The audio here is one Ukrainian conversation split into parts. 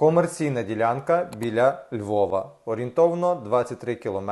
Комерційна ділянка біля Львова. Орієнтовно 23 км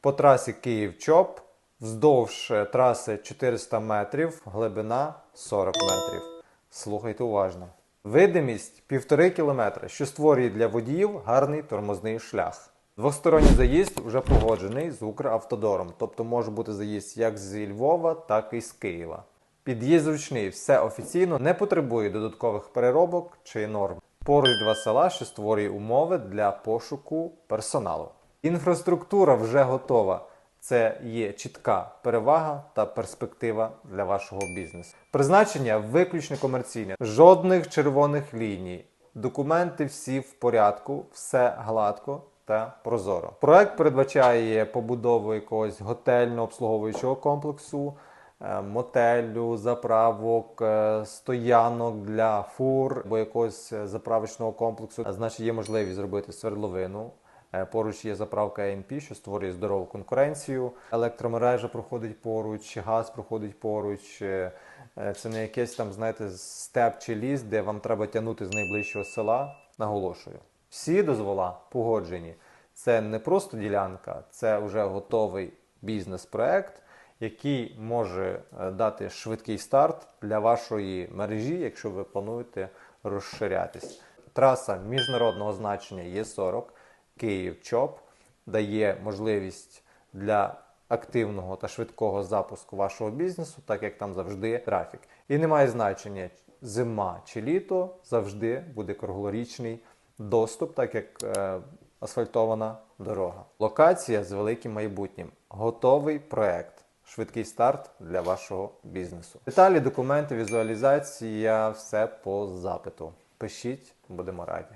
по трасі Київ-Чоп. Вздовж траси 400 метрів, глибина 40 метрів. Слухайте уважно. Видимість 1,5 км, що створює для водіїв гарний тормозний шлях. Двосторонній заїзд вже погоджений з Укравтодором, тобто може бути заїзд як зі Львова, так і з Києва. Під'їзд зручний, все офіційно, не потребує додаткових переробок чи норм. Поруч два села, що створює умови для пошуку персоналу. Інфраструктура вже готова. Це є чітка перевага та перспектива для вашого бізнесу. Призначення виключно комерційне, жодних червоних ліній. Документи всі в порядку, все гладко та прозоро. Проект передбачає побудову якогось готельно-обслуговуючого комплексу, мотелю, заправок, е, стоянок для фур або якогось е, заправочного комплексу. Значить, є можливість зробити свердловину. Е, Поруч є заправка ANP, що створює здорову конкуренцію. Електромережа проходить поруч, газ проходить поруч. Е, е, Це не якийсь там, знаєте, степ чи ліс, де вам треба тягнути з найближчого села. Наголошую. Всі дозвола погоджені. Це не просто ділянка, це вже готовий бізнес-проект, який може е, дати швидкий старт для вашої мережі, якщо ви плануєте розширятись. Траса міжнародного значення Є40 Київ-Чоп дає можливість для активного та швидкого запуску вашого бізнесу, так як там завжди трафік. І немає значення зима чи літо, завжди буде круглорічний доступ, так як е, асфальтована дорога. Локація з великим майбутнім. Готовий проект. Швидкий старт для вашого бізнесу. Деталі, документи, візуалізація, все по запиту. Пишіть, будемо раді.